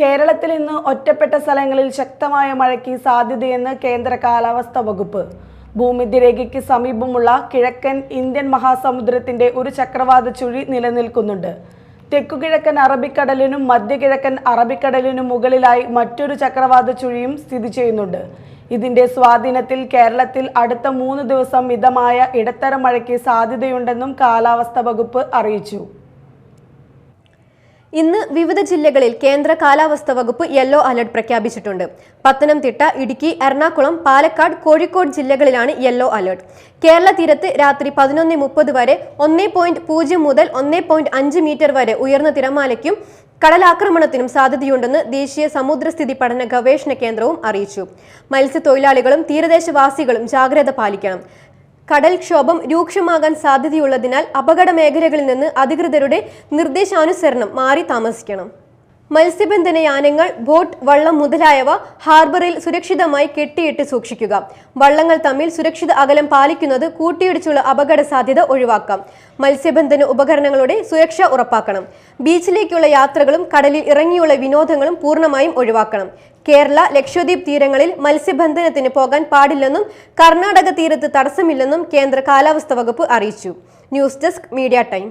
കേരളത്തിൽ ഇന്ന് ഒറ്റപ്പെട്ട സ്ഥലങ്ങളിൽ ശക്തമായ മഴയ്ക്ക് സാധ്യതയെന്ന് കേന്ദ്ര കാലാവസ്ഥാ വകുപ്പ്. ഭൂമധ്യരേഖയ്ക്ക് സമീപമുള്ള കിഴക്കൻ ഇന്ത്യൻ മഹാസമുദ്രത്തിന്റെ ഒരു ചക്രവാത ചുഴി നിലനിൽക്കുന്നുണ്ട്. തെക്കുകിഴക്കൻ അറബിക്കടലിനും മധ്യകിഴക്കൻ അറബിക്കടലിനും മുകളിലായി മറ്റൊരു ചക്രവാത ചുഴിയും സ്ഥിതി ചെയ്യുന്നുണ്ട്. ഇതിന്റെ സ്വാധീനത്തിൽ കേരളത്തിൽ അടുത്ത മൂന്ന് ദിവസം മിതമായ ഇടത്തരം മഴയ്ക്ക് സാധ്യതയുണ്ടെന്നും കാലാവസ്ഥാ വകുപ്പ് അറിയിച്ചു. ഇന്ന് വിവിധ ജില്ലകളിൽ കേന്ദ്ര കാലാവസ്ഥ വകുപ്പ് യെല്ലോ അലർട്ട് പ്രഖ്യാപിച്ചിട്ടുണ്ട്. പത്തനംതിട്ട ഇടുക്കി എറണാകുളം പാലക്കാട് കോഴിക്കോട് ജില്ലകളിലാണ് യെല്ലോ അലർട്ട്. കേരള തീരത്ത് രാത്രി പതിനൊന്ന് മുപ്പത് വരെ ഒന്നേ പോയിന്റ് പൂജ്യം മുതൽ ഒന്നേ പോയിന്റ് അഞ്ച് മീറ്റർ വരെ ഉയർന്ന തിരമാലയ്ക്കും കടലാക്രമണത്തിനും സാധ്യതയുണ്ടെന്ന് ദേശീയ സമുദ്രസ്ഥിതി പഠന ഗവേഷണ കേന്ദ്രവും അറിയിച്ചു. മത്സ്യത്തൊഴിലാളികളും തീരദേശവാസികളും ജാഗ്രത പാലിക്കണം. കടൽക്ഷോഭം രൂക്ഷമാകാൻ സാധ്യതയുള്ളതിനാൽ അപകട മേഖലകളിൽ നിന്ന് അധികൃതരുടെ നിർദ്ദേശാനുസരണം മാറി താമസിക്കണം. മത്സ്യബന്ധന യാനങ്ങൾ ബോട്ട് വള്ളം മുതലായവ ഹാർബറിൽ സുരക്ഷിതമായി കെട്ടിയിട്ട് സൂക്ഷിക്കുക. വള്ളങ്ങൾ തമ്മിൽ സുരക്ഷിത അകലം പാലിക്കുന്നത് കൂട്ടിയിടിച്ചുള്ള അപകട സാധ്യത ഒഴിവാക്കാം. മത്സ്യബന്ധന ഉപകരണങ്ങളുടെ സുരക്ഷ ഉറപ്പാക്കണം. ബീച്ചിലേക്കുള്ള യാത്രകളും കടലിൽ ഇറങ്ങിയുള്ള വിനോദങ്ങളും പൂർണമായും ഒഴിവാക്കണം. കേരള ലക്ഷദ്വീപ് തീരങ്ങളിൽ മത്സ്യബന്ധനത്തിന് പോകാൻ പാടില്ലെന്നും കർണാടക തീരത്ത് തടസ്സമില്ലെന്നും കേന്ദ്ര കാലാവസ്ഥാ വകുപ്പ് അറിയിച്ചു. News desk media time.